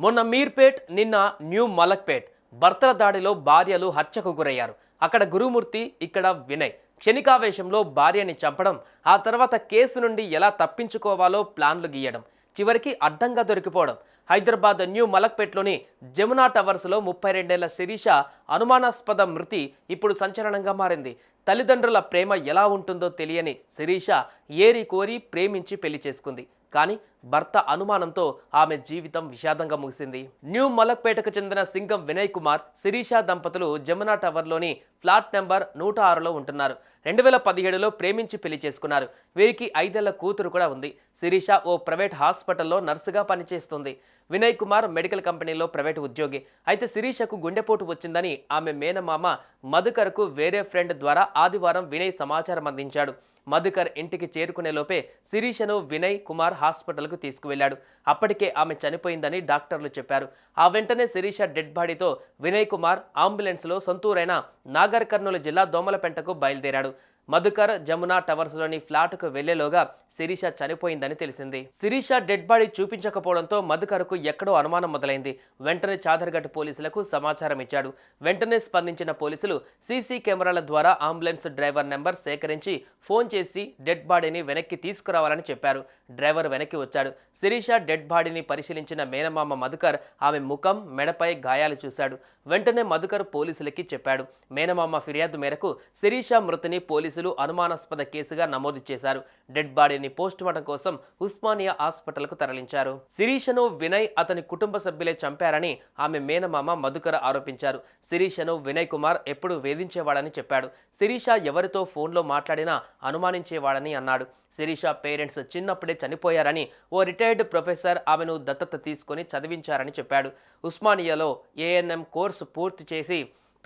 మొన్న మీర్పేట్ నిన్న న్యూ మలక్పేట్. భర్తల దాడిలో భార్యలు హత్యకు గురయ్యారు. అక్కడ గురుమూర్తి ఇక్కడ వినయ్. క్షణికావేశంలో భార్యని చంపడం ఆ తర్వాత కేసు నుండి ఎలా తప్పించుకోవాలో ప్లాన్లు గీయడం చివరికి అడ్డంగా దొరికిపోవడం. హైదరాబాద్ న్యూ మలక్పేట్లోని జమునా టవర్స్లో ముప్పై రెండేళ్ళ శిరీష అనుమానాస్పద మృతి ఇప్పుడు సంచలనంగా మారింది. తల్లిదండ్రుల ప్రేమ ఎలా ఉంటుందో తెలియని శిరీష ఏరి కోరి ప్రేమించి పెళ్ళి చేసుకుంది. కానీ భర్త అనుమానంతో ఆమె జీవితం విషాదంగా ముగిసింది. న్యూ మలక్పేటకు చెందిన సింగం వినయ్ కుమార్ శిరీష దంపతులు జమునా టవర్లోని ఫ్లాట్ నెంబర్ నూట ఆరులో ఉంటున్నారు. రెండు వేల పదిహేడులో ప్రేమించి పెళ్ళి చేసుకున్నారు. వీరికి ఐదేళ్ళ కూతురు కూడా ఉంది. శిరీష ఓ ప్రైవేట్ హాస్పిటల్లో నర్సుగా పనిచేస్తుంది. వినయ్ కుమార్ మెడికల్ కంపెనీలో ప్రైవేట్ ఉద్యోగి. అయితే శిరీషకు గుండెపోటు వచ్చిందని ఆమె మేనమామ మధుకర్కు వేరే ఫ్రెండ్ ద్వారా ఆదివారం వినయ్ సమాచారం అందించాడు. మధుకర్ ఇంటికి చేరుకునే లోపే శిరీషను వినయ్ కుమార్ హాస్పిటల్కు తీసుకువెళ్ళాడు అప్పటికే ఆమె చనిపోయిందని డాక్టర్లు చెప్పారు. ఆ వెంటనే శిరీష డెడ్ బాడీతో వినయ్ కుమార్ అంబులెన్స్లో సొంతూరైన నాగర్ కర్నూలు జిల్లా దోమలపెంటకు బయలుదేరాడు. మధుకర్ జమునా టవర్స్లోని ఫ్లాట్కు వెళ్ళేలోగా శిరీష చనిపోయిందని తెలిసింది. శిరీష డెడ్ బాడీ చూపించకపోవడంతో మధుకర్కు ఎక్కడో అనుమానం మొదలైంది. వెంటనే చాదర్ఘట్ పోలీసులకు సమాచారం ఇచ్చాడు. వెంటనే స్పందించిన పోలీసులు సీసీ కెమెరాల ద్వారా అంబులెన్స్ డ్రైవర్ నెంబర్ సేకరించి ఫోన్ చేసి డెడ్ బాడీని వెనక్కి తీసుకురావాలని చెప్పారు. డ్రైవర్ వెనక్కి వచ్చాడు. శిరీష డెడ్ బాడీని పరిశీలించిన మేనమామ మధుకర్ ఆమె ముఖం మెడపై గాయాలు చూశాడు. వెంటనే మధుకర్ పోలీసులకి చెప్పాడు. మేనమామ ఫిర్యాదు మేరకు శిరీష మృతిని పోలీసులు అనుమానాస్పద కేసుగా నమోదు చేశారు. డెడ్ బాడీని పోస్టుమార్టం కోసం ఉస్మానియా హాస్పిటల్కు తరలించారు. శిరీషను వినయ్ అతని కుటుంబ సభ్యులే చంపారని ఆమె మేనమామ మధుకర్ ఆరోపించారు. శిరీషను వినయ్ కుమార్ ఎప్పుడు వేధించేవాడని చెప్పాడు. శిరీష ఎవరితో ఫోన్లో మాట్లాడినా అనుమానించేవాడని అన్నాడు. శిరీష పేరెంట్స్ చిన్నప్పుడే చనిపోయారని ఓ రిటైర్డ్ ప్రొఫెసర్ ఆమెను దత్తత తీసుకొని చదివించారని చెప్పాడు. ఉస్మానియాలో ఏఎన్ఎం కోర్సు పూర్తి చేసి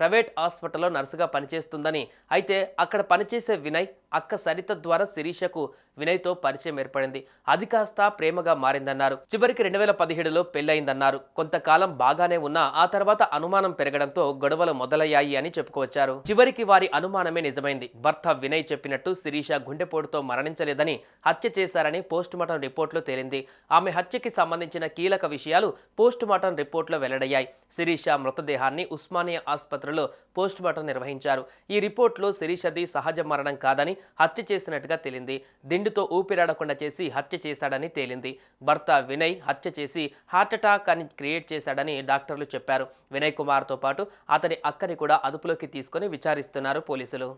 ప్రైవేట్ హాస్పిటల్లో నర్సుగా పనిచేస్తుందని. అయితే అక్కడ పనిచేసే వినయ్ అక్క సరిత ద్వారా శిరీషకు వినయ్తో పరిచయం ఏర్పడింది. అది కాస్త ప్రేమగా మారిందన్నారు. చివరికి రెండు వేల పదిహేడులో పెళ్ళయిందన్నారు. కొంతకాలం బాగానే ఉన్నా ఆ తర్వాత అనుమానం పెరగడంతో గొడవలు మొదలయ్యాయి అని చెప్పుకోవచ్చారు. చివరికి వారి అనుమానమే నిజమైంది. భర్త వినయ్ చెప్పినట్టు శిరీష గుండెపోటుతో మరణించలేదని హత్య చేశారని పోస్టుమార్టం రిపోర్టులో తేలింది. ఆమె హత్యకి సంబంధించిన కీలక విషయాలు పోస్టుమార్టం రిపోర్టులో వెల్లడయ్యాయి. శిరీష మృతదేహాన్ని ఉస్మానియా ఆసుపత్రిలో పోస్టుమార్టం నిర్వహించారు. ఈ రిపోర్టులో శిరీషది సహజ మరణం కాదని హత్య చేసినట్టుగా తేలింది. దిండుతో ఊపిరాడకుండా చేసి హత్య చేశాడని తేలింది. భర్త వినయ్ హత్య చేసి హార్ట్అటాక్ అని క్రియేట్ చేశాడని డాక్టర్లు చెప్పారు. వినయ్ కుమార్తో పాటు అతని అక్కని కూడా అదుపులోకి తీసుకొని విచారిస్తున్నారు పోలీసులు.